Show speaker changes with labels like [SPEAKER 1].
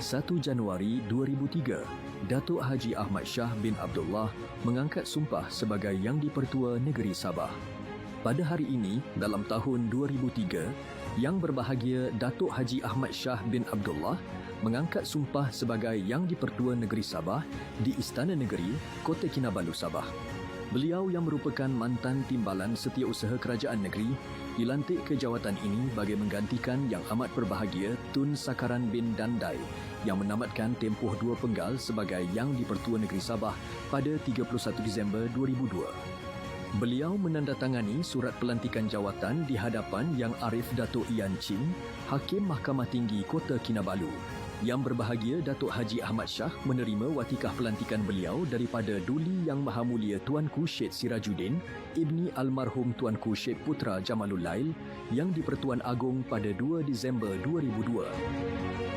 [SPEAKER 1] 1 Januari 2003, Datuk Haji Ahmad Shah bin Abdullah mengangkat sumpah sebagai Yang di-Pertua Negeri Sabah. Pada hari ini, dalam tahun 2003, Yang berbahagia Datuk Haji Ahmad Shah bin Abdullah mengangkat sumpah sebagai Yang di-Pertua Negeri Sabah di Istana Negeri, Kota Kinabalu, Sabah. Beliau yang merupakan mantan timbalan setiausaha kerajaan negeri dilantik ke jawatan ini bagi menggantikan yang amat berbahagia Tun Sakaran bin Dandai yang menamatkan tempoh dua penggal sebagai Yang di-Pertua Negeri Sabah pada 31 Disember 2002. Beliau menandatangani surat pelantikan jawatan di hadapan Yang Arif Datuk Ian Chin, Hakim Mahkamah Tinggi Kota Kinabalu. Yang berbahagia Datuk Haji Ahmad Shah menerima watikah pelantikan beliau daripada Duli Yang Maha Mulia Tuanku Syed Sirajuddin, Ibni Almarhum Tuanku Syed Putra Jamalul Lail yang di Pertuan Agong pada 2 Disember 2002.